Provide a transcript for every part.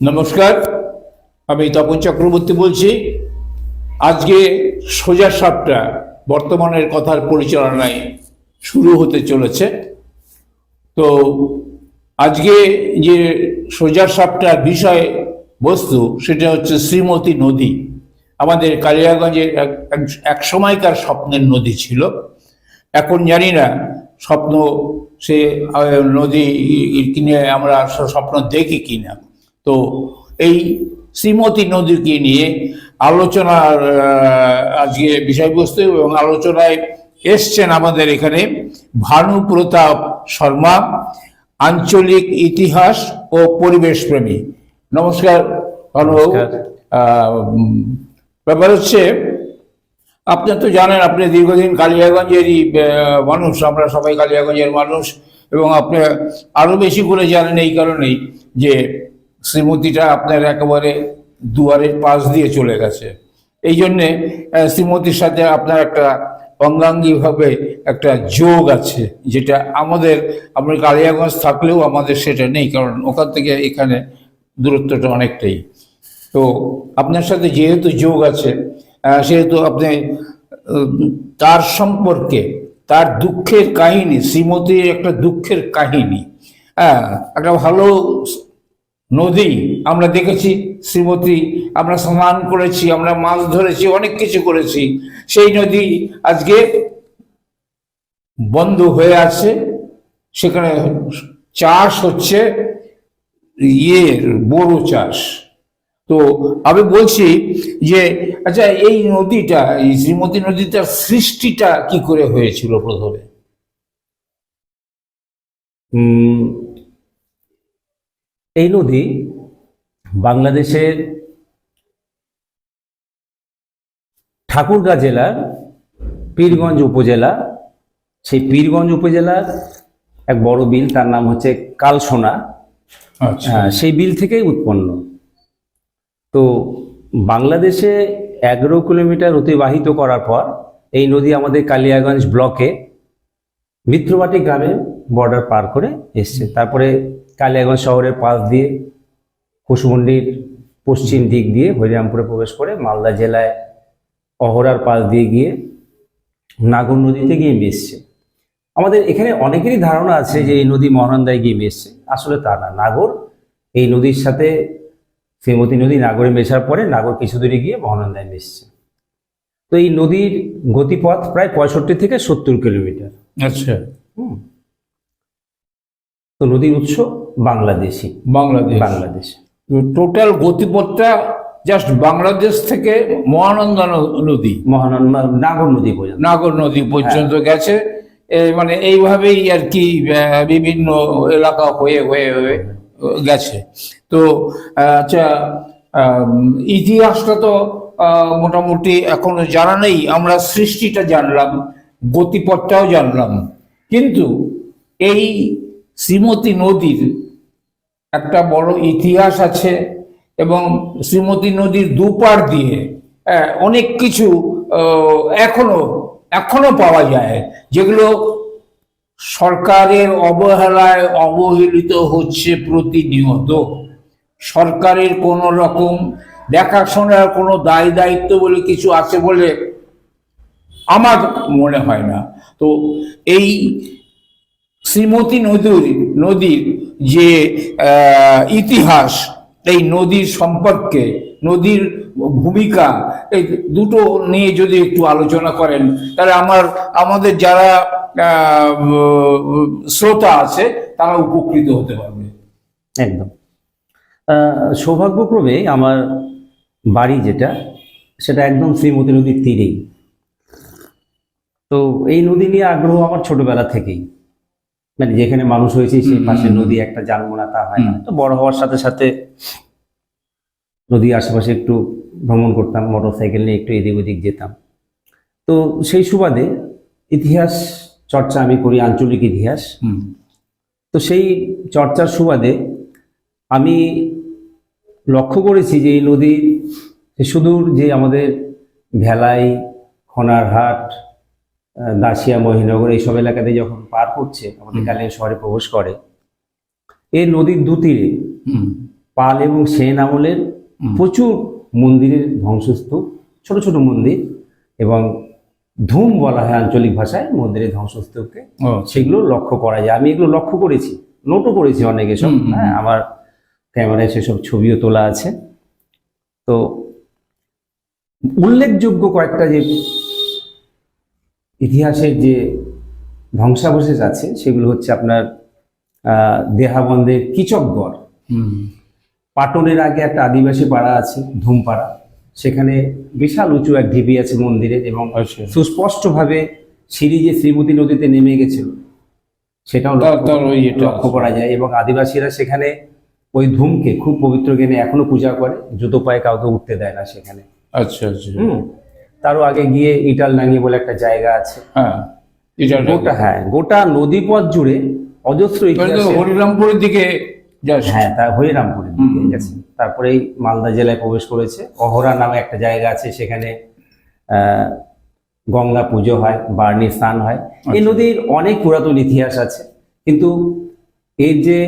নমস্কার, আমি তপন চক্রবর্তী বলছি। আজকে সোজা সাপটা বর্তমানের কথার পরিচালনায় শুরু হতে চলেছে। তো আজকে যে সোজা সাপটার বিষয় বস্তু, সেটা হচ্ছে শ্রীমতী নদী। আমাদের কালিয়াগঞ্জের এক সময়কার স্বপ্নের নদী ছিল। এখন জানি না, স্বপ্ন সে নদী কিনে আমরা স্বপ্ন দেখি কিনা। তো এই শ্রীমতী নদীকে নিয়ে আলোচনার আজকে বিষয়বস্তু এবং আলোচনায় এসছেন আমাদের এখানে ভানু প্রতাপ শর্মা আঞ্চলিক ইতিহাস ও পরিবেশ প্রেমী। নমস্কার ভানু। ব্যাপার হচ্ছে আপনি তো জানেন, আপনি দীর্ঘদিন কালিয়াগঞ্জেরই মানুষ, আমরা সবাই কালিয়াগঞ্জের মানুষ, এবং আপনি আরও বেশি করে জানেন এই কারণেই যে শ্রীমতীটা আপনার একেবারে দুয়ারের পাশ দিয়ে চলে গেছে। এই জন্যে শ্রীমতীর সাথে আপনার একটা অঙ্গাঙ্গিভাবে একটা যোগ আছে, যেটা আমাদের আমরা কালিয়াগঞ্জ থাকলেও আমাদের সেটা নেই, কারণ ওখান থেকে এখানে দূরত্বটা অনেকটাই। তো আপনার সাথে যেহেতু যোগ আছে সেহেতু আপনি তার সম্পর্কে, তার দুঃখের কাহিনী শ্রীমতীর একটা দুঃখের কাহিনী। হ্যাঁ একটা ভালো নদী আমরা দেখেছি, শ্রীমতী আমরা স্নান করেছি, আমরা মাছ ধরেছি, অনেক কিছু করেছি। সেই নদী আজকে বন্ধ হয়ে আছে। সেখানে চাষ হচ্ছে ইয়ের বড় চাষ। তো আমি বলছি যে আচ্ছা এই নদীটা এই শ্রীমতী নদীটার সৃষ্টিটা কি করে হয়েছিল প্রথমে? উম, এই নদী বাংলাদেশের ঠাকুরগাঁ জেলার পীরগঞ্জ উপজেলা। সেই পীরগঞ্জ উপজেলার এক বড় বিল তার নাম হচ্ছে কালসোনা। আচ্ছা। সেই বিল থেকেই উৎপন্ন। তো বাংলাদেশে এগারো কিলোমিটার অতিবাহিত করার পর এই নদী আমাদের কালিয়াগঞ্জ ব্লকে মিত্রবাটি গ্রামে বর্ডার পার করে এসছে। তারপরে কালিয়াগঞ্জ শহরের পাশ দিয়ে কুশমন্ডির পশ্চিম দিক দিয়ে হরিরামপুরে প্রবেশ করে মালদা জেলায় অহরার পাশ দিয়ে গিয়ে নাগর নদীতে গিয়ে মিশছে। আমাদের এখানে অনেকেরই ধারণা আছে যে এই নদী মহানন্দায় গিয়ে মিশছে। আসলে তা না। নাগর এই নদীর সাথে শ্রীমতী নদী নাগরে মেশার পরে নাগর কিছু দূরে গিয়ে মহানন্দায় মিশছে। তো এই নদীর গতিপথ প্রায় পঁয়ষট্টি থেকে সত্তর কিলোমিটার। আচ্ছা। হুম। তো নদীর উৎস বাংলাদেশি। বাংলাদেশ। বাংলাদেশ টোটাল গতিপথটা জাস্ট বাংলাদেশ থেকে মহানন্দা নদী। মহানন্দা নাগর নদী পর্যন্ত। নাগর নদী পর্যন্ত গেছে। মানে এইভাবেই আর কি বিভিন্ন এলাকা হয়ে হয়ে হয়ে গেছে। তো আচ্ছা ইতিহাসটা তো মোটামুটি এখনও জানা নেই। আমরা সৃষ্টিটা জানলাম, গতিপথটাও জানলাম। কিন্তু এই শ্রীমতী নদীর একটা বড় ইতিহাস আছে এবং শ্রীমতী নদীর দুপার দিয়ে অনেক কিছু এখনও এখনও পাওয়া যায়। যেগুলো সরকারের অবহেলায় অবহেলিত হচ্ছে প্রতিনিয়ত। সরকারের কোনো রকম দেখাশোনার কোনো দায় দায়িত্ব বলে কিছু আছে বলে আমার মনে হয় না। তো এই শ্রীমতী নদীর নদীর যে ইতিহাস এই নদীর সম্পর্কে, নদীর ভূমিকা, এই দুটো নিয়ে যদি একটু আলোচনা করেন, তাহলে আমার, আমাদের যারা শ্রোতা আছে, তারা উপকৃত হতে পারবে। একদম। সৌভাগ্যক্রমে আমার বাড়ি যেটা, সেটা একদম শ্রীমতী নদীর তীরেই। তো এই নদী নিয়ে আগ্রহ আমার ছোটবেলা থেকেই। মানে যেখানে মানুষ হয়েছে সেই পাশে নদী একটা জানব না তা হয় না। তো বড় হওয়ার সাথে সাথে নদীর আশেপাশে একটু ভ্রমণ করতাম মোটর সাইকেল নিয়ে একটু এদিক ওদিক যেতাম। তো সেই সুবাদে ইতিহাস চর্চা আমি করি আঞ্চলিক ইতিহাস। তো সেই চর্চার সুবাদে আমি লক্ষ্য করেছি যে এই নদীর সুদূর যে আমাদের ভেলাই খনারহাট দাসিয়া মহিনগর এইসব এলাকাতে যখন পার করছে আমাদের হুম। কালিয়া শহরে প্রবেশ করে এই নদীর দুতীরে পাল এবং সেন আমলের প্রচুর মন্দিরের ধ্বংসস্তূপ ছোট ছোট মন্দির এবং ধুম বলা হয় আঞ্চলিক ভাষায় মন্দিরের ধ্বংসস্তূপকে। সেগুলো লক্ষ্য করা যায়। আমি এগুলো লক্ষ্য করেছি নোটও করেছি অনেক এসব। হ্যাঁ আমার ক্যামেরায় সেসব ছবিও তোলা আছে। তো উল্লেখযোগ্য কয়েকটা যে ইতিহাসের যে ধ্বংসাবশেষ আছে সেগুলো হচ্ছে আপনার দেহাবন্দের কিচকগড় হুম। পাটনের আগে একটা আদিবাসী পাড়া আছে ধুমপাড়া। সেখানে বিশাল উঁচু এক ঢিবি আছে মন্দিরের এবং আচ্ছা। সুস্পষ্টভাবে সিঁড়ি যে শ্রীমতী নদীতে নেমে গেছিল সেটাও লক্ষ্য- ওই লক্ষ্য করা যায় এবং আদিবাসীরা সেখানে ওই ধূমকে খুব পবিত্র জ্ঞানে এখনও পূজা করে জুতো পায়ে কাউকে উঠতে দেয় না সেখানে। আচ্ছা আচ্ছা। হুম। তারও আগে গিয়ে ইটাল নাঙ্গি বলে একটা জায়গা আছে হ্যাঁ গোটা হ্যাঁ গোটা নদীপথ জুড়ে অজস্র হরিরামপুরের দিকে হ্যাঁ তা হরিরামপুরের দিকে। গেছে তারপরেই মালদা জেলায় প্রবেশ করেছে অহরা নামে একটা জায়গা আছে সেখানে গঙ্গা পুজো হয় বার্নি স্নান হয় এই আচ্ছা। নদীর অনেক পুরাতন ইতিহাস আছে কিন্তু এর যে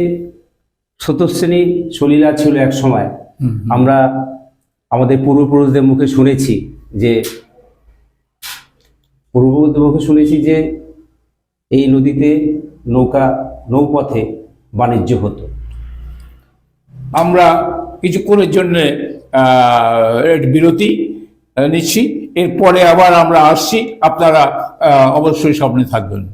স্রোতশ্রেণী সলীলা ছিল এক সময়। আমরা আমাদের পূর্বপুরুষদের মুখে শুনেছি যে পূর্বপুরুষদের মুখে শুনেছি যে এই নদীতে নৌকা, নৌপথে বাণিজ্য হতো। আমরা কিছুক্ষণের জন্য বিরতি নিচ্ছি। এরপরে আবার আমরা আসছি। আপনারা অবশ্যই সামনে থাকবেন।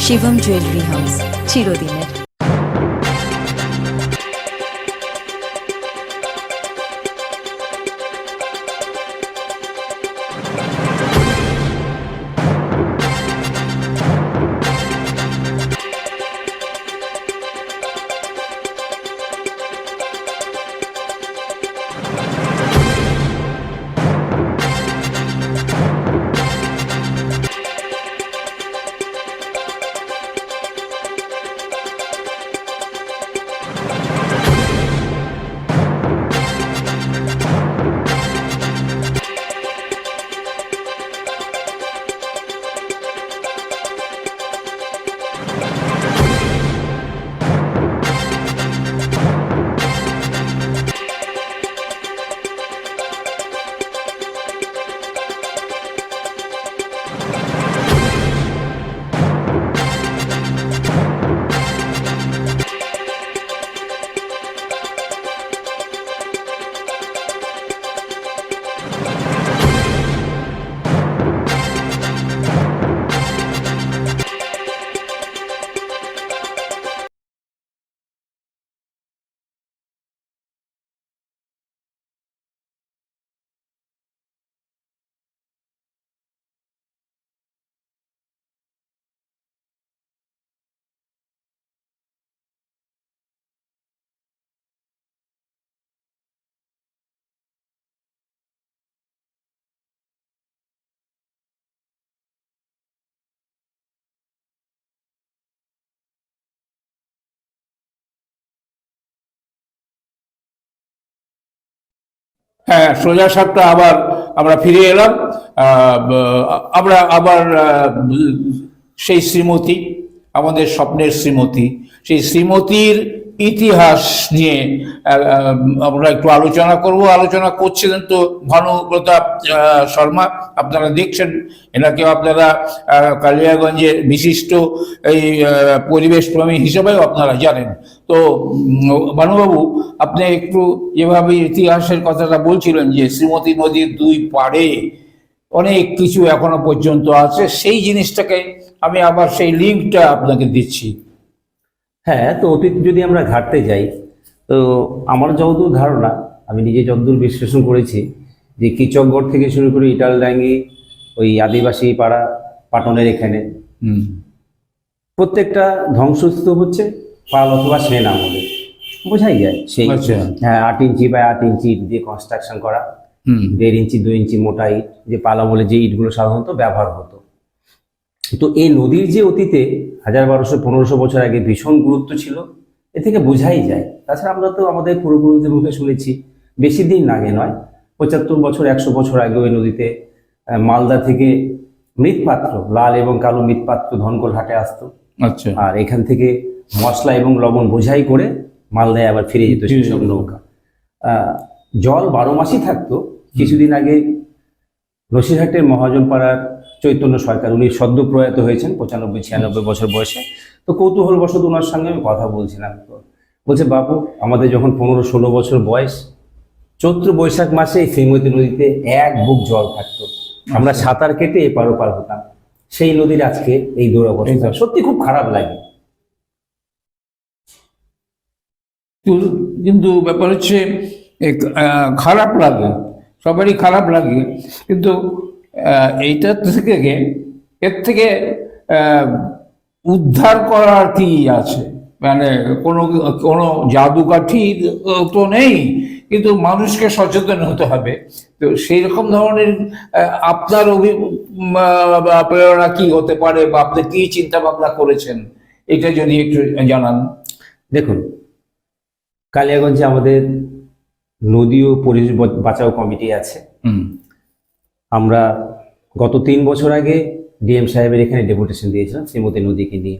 শিবম জুয়েলারি হাউস চিরদিনের হ্যাঁ সোজা সাতটা আবার আমরা ফিরে এলাম। আমরা আবার সেই শ্রীমতী, আমাদের স্বপ্নের শ্রীমতী। সেই শ্রীমতীর ইতিহাস নিয়ে আমরা একটু আলোচনা করব। আলোচনা করছিলেন তো ভানু প্রতাপ শর্মা। আপনারা দেখছেন এনাকে আপনারা কালিয়াগঞ্জের বিশিষ্ট এই আহ, পরিবেশপ্রেমী হিসেবেও আপনারা জানেন। তো ভানুবাবু আপনি একটু যেভাবে ইতিহাসের কথাটা বলছিলেন যে শ্রীমতী নদীর দুই পাড়ে অনেক কিছু এখনও পর্যন্ত আছে সেই জিনিসটাকে আমি আবার সেই লিঙ্কটা আপনাকে দিচ্ছি। হ্যাঁ তো অতীত যদি আমরা ঘাটতে যাই তো আমার যতদূর ধারণা আমি নিজে যতদূর বিশ্লেষণ করেছি যে কিচকগড় থেকে শুরু করে ইটাল ইটালডাঙ্গি ওই আদিবাসী পাড়া পাটনের এখানে প্রত্যেকটা ধ্বংসস্তূপ হচ্ছে পাল অথবা সেন আমলে বোঝাই যায় সেই। আচ্ছা। হ্যাঁ আট ইঞ্চি বা আট ইঞ্চি ইট দিয়ে কনস্ট্রাকশন করা। হুম। দেড় ইঞ্চি দুই ইঞ্চি মোটা ইট যে পাল আমলে যে ইটগুলো সাধারণত ব্যবহার হতো। তো এই নদীর যে অতীতে হাজার বারোশো পনেরোশো বছর আগে ভীষণ গুরুত্ব ছিল এ থেকে বোঝাই যায়। তাছাড়া আমরা তো আমাদের পূর্বপুরুষদের মুখে শুনেছি বেশি দিন আগে নয় পঁচাত্তর বছর একশো বছর আগে ওই নদীতে মালদা থেকে মৃৎপাত্র লাল এবং কালো মৃৎপাত্র ধনকল হাটে আসতো। আচ্ছা। আর এখান থেকে মশলা এবং লবণ বোঝাই করে মালদায় আবার ফিরে যেত সেসব নৌকা। আহ, জল বারো মাসই থাকতো। কিছুদিন আগে নসিরহাটের মহাজন পাড়ার চৈতন্য সরকার উনি সদ্য প্রয়াত হয়েছেন পঁচানব্বই ছিয়ানব্বই বছর বয়সে। তো কৌতূহল বশত ওনার সঙ্গে আমি কথা বলছিলাম। তো বলছে বাবু আমাদের যখন পনেরো ষোলো বছর বয়স চৈত্র বৈশাখ মাসে এই শ্রীমতী নদীতে এক বুক জল থাকতো। আমরা সাঁতার কেটে এপার ওপার হতাম। সেই নদীর আজকে এই দুরবস্থা। সত্যি খুব খারাপ লাগে। কিন্তু- ব্যাপার হচ্ছে খারাপ লাগে। সবারই খারাপ লাগে। কিন্তু আহ, এইটার থেকে এর থেকে উদ্ধার করার কি আছে? মানে কোনো কোনো জাদুকাঠি তো নেই কিন্তু মানুষকে সচেতন হতে হবে। তো সেই রকম ধরনের আপনার অভি প্রেরণা কি হতে পারে বা আপনি কি চিন্তা ভাবনা করেছেন? এটা যদি একটু জানান। দেখুন কালিয়াগঞ্জে আমাদের নদী ও পরিবেশ বাঁচাও কমিটি আছে। হুম। আমরা গত তিন বছর আগে ডিএম সাহেবের এখানে ডেপুটেশন দিয়েছিলাম শ্রীমতী নদীকে নিয়ে।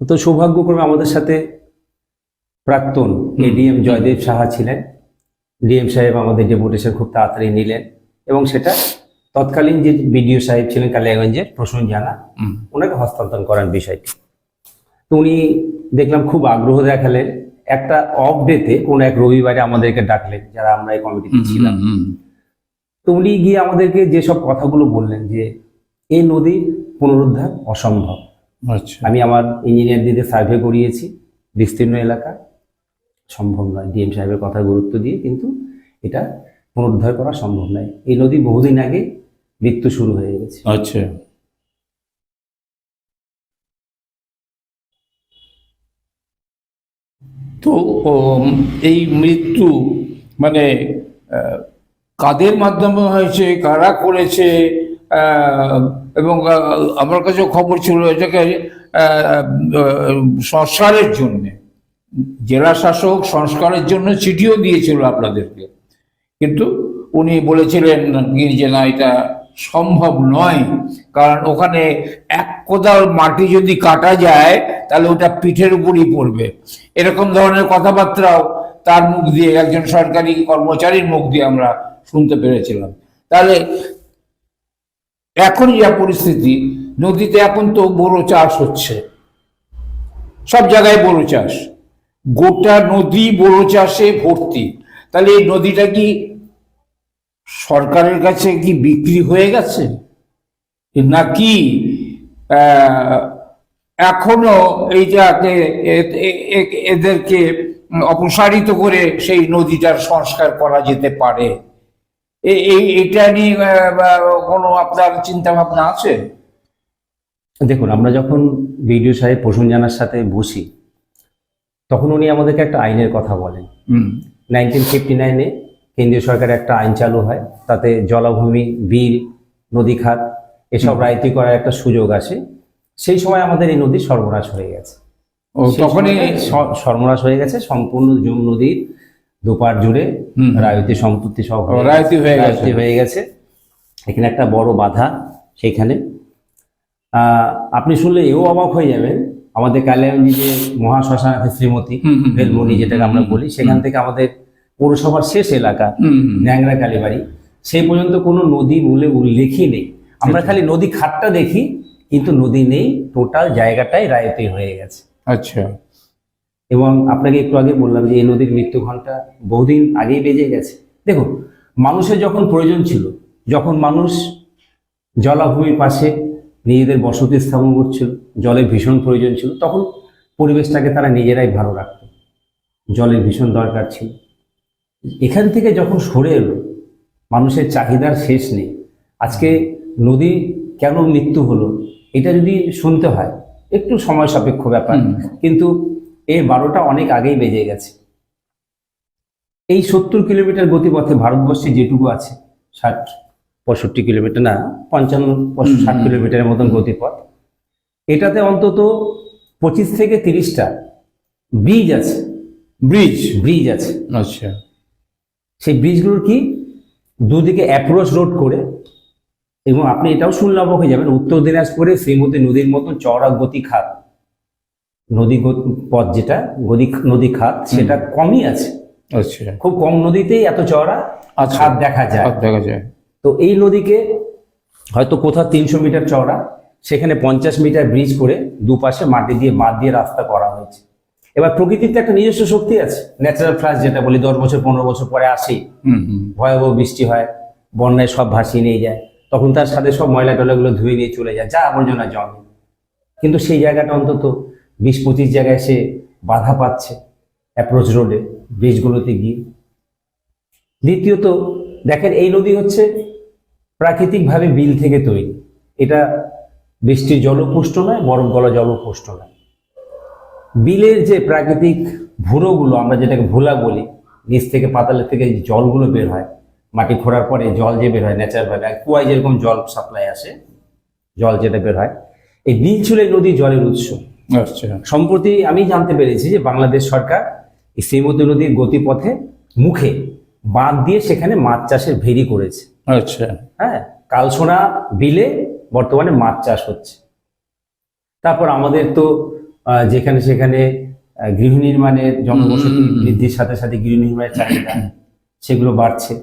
তো সৌভাগ্যক্রমে আমাদের সাথে প্রাক্তন এডিএম জয়দেব সাহা ছিলেন। ডিএম সাহেব আমাদের ডেপুটেশন খুব তাড়াতাড়ি নিলেন এবং সেটা তৎকালীন যে বিডিও সাহেব ছিলেন কালিয়াগঞ্জের প্রসূন জানা ওনাকে হস্তান্তর করার বিষয়টি। তো উনি দেখলাম খুব আগ্রহ দেখালেন। একটা অফ ডেতে কোন এক রবিবারে আমাদেরকে ডাকলেন যারা আমরা এই কমিটিতে ছিলাম। তো উনি গিয়ে আমাদেরকে যেসব কথাগুলো বললেন যে এই নদীর পুনরুদ্ধার অসম্ভব। আচ্ছা। আমি আমার ইঞ্জিনিয়ার দিদি সার্ভে করিয়েছি বিস্তীর্ণ এলাকা। সম্ভব নয় ডিএম সাহেবের কথা গুরুত্ব দিয়ে কিন্তু এটা পুনরুদ্ধার করা সম্ভব নয়। এই নদী বহুদিন আগে মৃত্যু শুরু হয়ে গেছে। আচ্ছা। তো এই মৃত্যু মানে কাদের মাধ্যমে হয়েছে, কারা করেছে এবং আমার কাছে খবর ছিল এটাকে সংস্কারের জন্যে। জেলা শাসক সংস্কারের জন্য চিঠিও দিয়েছিল আপনাদেরকে। কিন্তু উনি বলেছিলেন যে না, এটা সম্ভব নয়, কারণ ওখানে এক কোদাল মাটি যদি কাটা যায়, তাহলে ওটা পিঠের উপরই পড়বে। এরকম ধরনের কথাবার্তাও তার মুখ দিয়ে, একজন সরকারি কর্মচারীর মুখ দিয়ে আমরা শুনতে পেরেছিলাম। তাহলে এখন যা পরিস্থিতি, নদীতে এখন তো বড় চাষ হচ্ছে। সব জায়গায় বড় চাষ। গোটা নদী বড় চাষে ভর্তি। তাহলে এই নদীটা কি সরকারের কাছে কি বিক্রি হয়ে গেছে? নাকি এখনও এ- এদেরকে অপসারিত করে সেই নদীটার সংস্কার করা যেতে পারে? এই এটা নিয়ে কোনো আপনার চিন্তা ভাবনা আছে? দেখুন আমরা যখন বিডিও সাহেব প্রসূন জানার সাথে বসি তখন উনি আমাদেরকে একটা আইনের কথা বলেন। নাইনটিন ফিফটি নাইনে কেন্দ্রীয় সরকারের একটা আইন চালু হয় তাতে জলাভূমি বিল নদী খাত এসব রায়তি করার একটা সুযোগ আসে। সেই সময় আমাদের এই নদী সর্বনাশ হয়ে গেছে। তখনই সর্বনাশ হয়ে গেছে সম্পূর্ণ যমুনা নদীর দুপার জুড়ে। রায়তী সম্পত্তি ও, রায়তি হয়ে গেছে। হয়ে গেছে এখানে একটা বড় বাধা সেখানে আপনি শুনলে এও অবাক হয়ে যাবেন আমাদের কালিয়াগঞ্জে যে মহাশ্মশান আছে শ্রীমতী। বেলমণি যেটাকে আমরা বলি সেখান থেকে আমাদের পৌরসভার শেষ এলাকা। ন্যাংরা কালীবাড়ি সেই পর্যন্ত কোনো নদী মূলে উল্লেখই নেই আমরা খালি নদী খাতটা দেখি কিন্তু নদী নেই টোটাল জায়গাটাই রায়তে হয়ে গেছে আচ্ছা এবং আপনাকে একটু আগে বললাম যে এই নদীর মৃত্যু ঘণ্টা বহুদিন আগেই বেজে গেছে। দেখুন মানুষের যখন প্রয়োজন ছিল যখন মানুষ জলাভূমির পাশে নিজেদের বসতি স্থাপন করছিল জলের ভীষণ প্রয়োজন ছিল তখন পরিবেশটাকে তারা নিজেরাই ভালো রাখত। জলের ভীষণ দরকার ছিল। এখান থেকে যখন সরে এলো মানুষের চাহিদার শেষ নেই। আজকে নদী কেন মৃত্যু হলো এটা যদি শুনতে হয় একটু সময় সাপেক্ষ ব্যাপার। কিন্তু এর বারোটা অনেক আগেই বেজে গেছে। এই সত্তর কিলোমিটার গতিপথে ভারতবর্ষে যেটুকু আছে ষাট পঁয়ষট্টি কিলোমিটার না পঞ্চান্ন ষাট। কিলোমিটারের মতন গতিপথ। এটাতে অন্তত পঁচিশ থেকে তিরিশটা ব্রিজ আছে। ব্রিজ? ব্রিজ আছে। আচ্ছা। সেই ব্রিজগুলোর কি দুদিকে অ্যাপ্রোচ রোড করে এবং আপনি এটাও শুনলে অবাক হয়ে যাবেন। উত্তর দিনাজপুরে শ্রীমতী নদীর মতন চওড়া গতি খাত নদী পথ যেটা গদি নদী খাত সেটা কমই আছে। আচ্ছা। খুব কম নদীতেই এত চওড়া আচ্ছা। খাত দেখা যায়। দেখা যায়। তো এই নদীকে হয়তো কোথাও তিনশো মিটার চওড়া সেখানে পঞ্চাশ মিটার ব্রিজ করে দুপাশে মাটি দিয়ে বাঁধ দিয়ে রাস্তা করা হয়েছে। এবার প্রকৃতির তো একটা নিজস্ব শক্তি আছে। ন্যাচারাল ফ্লাস যেটা বলি দশ বছর পনেরো বছর পরে আসে। হুম হুম। ভয়াবহ বৃষ্টি হয় বন্যায় সব ভাসিয়ে নিয়ে যায়। তখন তার সাথে সব ময়লা টয়লাগুলো ধুয়ে নিয়ে চলে যায় যা আবর্জনা জমে কিন্তু সেই জায়গাটা অন্তত বিশ পঁচিশ জায়গায় সে বাধা পাচ্ছে অ্যাপ্রোচ রোডে ব্রিজগুলোতে গিয়ে। দ্বিতীয়ত, দেখেন এই নদী হচ্ছে প্রাকৃতিকভাবে বিল থেকে তৈরি। এটা বৃষ্টির জলপুষ্ট নয় বরফ গলা জলপুষ্ট নয়। বিলের যে প্রাকৃতিক ভুরোগুলো, আমরা যেটাকে ভোলা বলি, নিচ থেকে পাতালের থেকে জলগুলো বের হয়, মাটি খোঁড়ার পরে জল যে বের হয়, ন্যাচারালভাবে কুয়ায় যেরকম জল সাপ্লাই আসে, জল যেটা বের হয়, এই নীলচুলে নদী জলের উৎস। আচ্ছা। সম্প্রতি আমি জানতে পেরেছি যে বাংলাদেশ সরকার এই শ্রীমতী নদীর গতিপথে মুখে বাঁধ দিয়ে সেখানে মাছ চাষের ভেরি করেছে। আচ্ছা। হ্যাঁ কালসোনা বিলে বর্তমানে মাছ চাষ হচ্ছে। তারপর আমাদের তো যেখানে সেখানে গৃহ নির্মাণের জনবসতি। বৃদ্ধির সাথে সাথে গৃহ নির্মাণের চাহিদা সেগুলো বাড়ছে।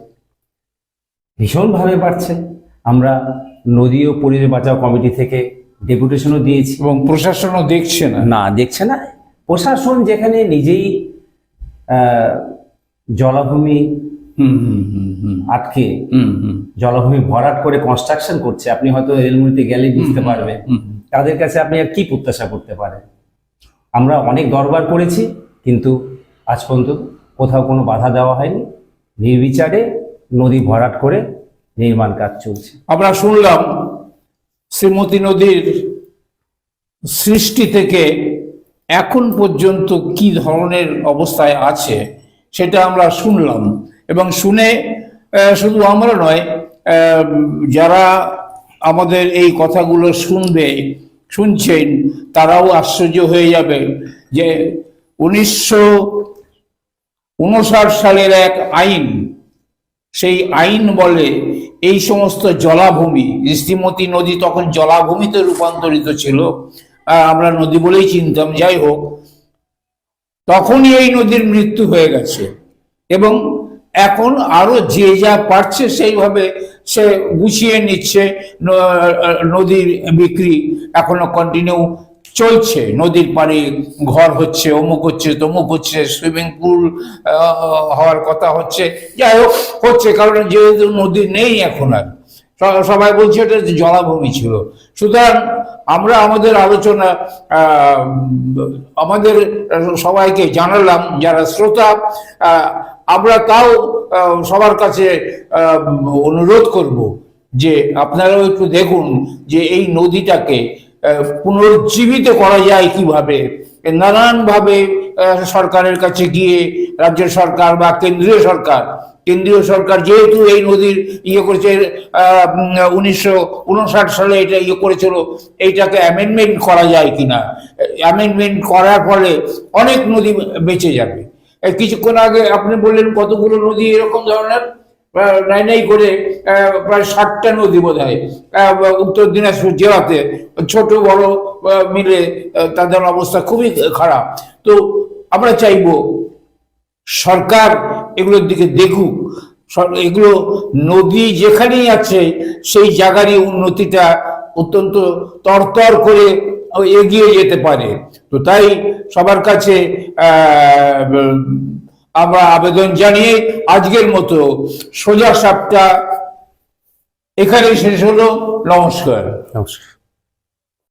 ভীষণভাবে বাড়ছে। আমরা নদী ও পরিবেশ বাঁচাও কমিটি থেকে ডেপুটেশনও দিয়েছি। এবং প্রশাসনও দেখছে না। না দেখছে না। প্রশাসন যেখানে নিজেই জলাভূমি আটকে জলাভূমি ভরাট করে কনস্ট্রাকশন করছে আপনি হয়তো রেলমুড়িতে গেলে বুঝতে পারবেন। হুম। তাদের কাছে আপনি আর কি প্রত্যাশা করতে পারেন? আমরা অনেক দরবার করেছি কিন্তু আজ পর্যন্ত কোথাও কোনো বাধা দেওয়া হয়নি। নির্বিচারে নদী ভরাট করে নির্মাণ কাজ চলছে। আমরা শুনলাম শ্রীমতী নদীর সৃষ্টি থেকে এখন পর্যন্ত কি ধরনের অবস্থায় আছে, সেটা আমরা শুনলাম। এবং শুনে শুধু আমরা নয় যারা আমাদের এই কথাগুলো শুনবে, শুনছেন, তারাও আশ্চর্য হয়ে যাবে যে উনিশশো উনষাট সালের এক আইন সেই আইন বলে এই সমস্ত জলাভূমি শ্রীমতী নদী তখন জলাভূমিতে রূপান্তরিত ছিল। আমরা নদী বলেই চিনতাম, যাই হোক। তখনই এই নদীর মৃত্যু হয়ে গেছে এবং এখন আরও যে যা পারছে সেইভাবে সে গুছিয়ে নিচ্ছে নদীর বিক্রি। এখনও কন্টিনিউ চলছে। নদীর পাড়ে ঘর হচ্ছে, অমুক হচ্ছে, তমুক হচ্ছে, সুইমিং পুল হওয়ার কথা হচ্ছে। যাই হোক, হচ্ছে, কারণ যেহেতু নদী নেই এখন আর। সবাই বলছে এটা জলাভূমি ছিল। সুতরাং আমরা আমাদের আলোচনা আমাদের সবাইকে জানালাম, যারা শ্রোতা আমরা তাও সবার কাছে অনুরোধ করব যে আপনারাও একটু দেখুন যে এই নদীটাকে পুনরুজ্জীবিত করা যায় কীভাবে? নানানভাবে সরকারের কাছে গিয়ে রাজ্য সরকার বা কেন্দ্রীয় সরকার কেন্দ্রীয় সরকার যেহেতু এই নদীর ইয়ে করেছে উনিশশো উনষাট সালে এটা ইয়ে করেছিল, এইটাকে অ্যামেন্ডমেন্ট করা যায় কিনা? অ্যামেন্ডমেন্ট করার ফলে অনেক নদী বেঁচে যাবে। কিছুক্ষণ আগে আপনি বললেন কতগুলো নদী এরকম ধরনের? নাই নাই করে প্রায় ষাটটা নদী বোধ হয় উত্তর দিনাজপুর জেলাতে ছোট, বড় মিলে তাদের অবস্থা খুবই খারাপ। তো আমরা চাইব সরকার এগুলোর দিকে দেখুক। এগুলো নদী যেখানেই আছে, সেই জায়গারই উন্নতিটা অত্যন্ত তরতর করে এগিয়ে যেতে পারে। তো তাই সবার কাছে আমরা আবেদন জানিয়ে আজকের মতো সোজা সাপটা এখানে শেষ হলো। নমস্কার। নমস্কার।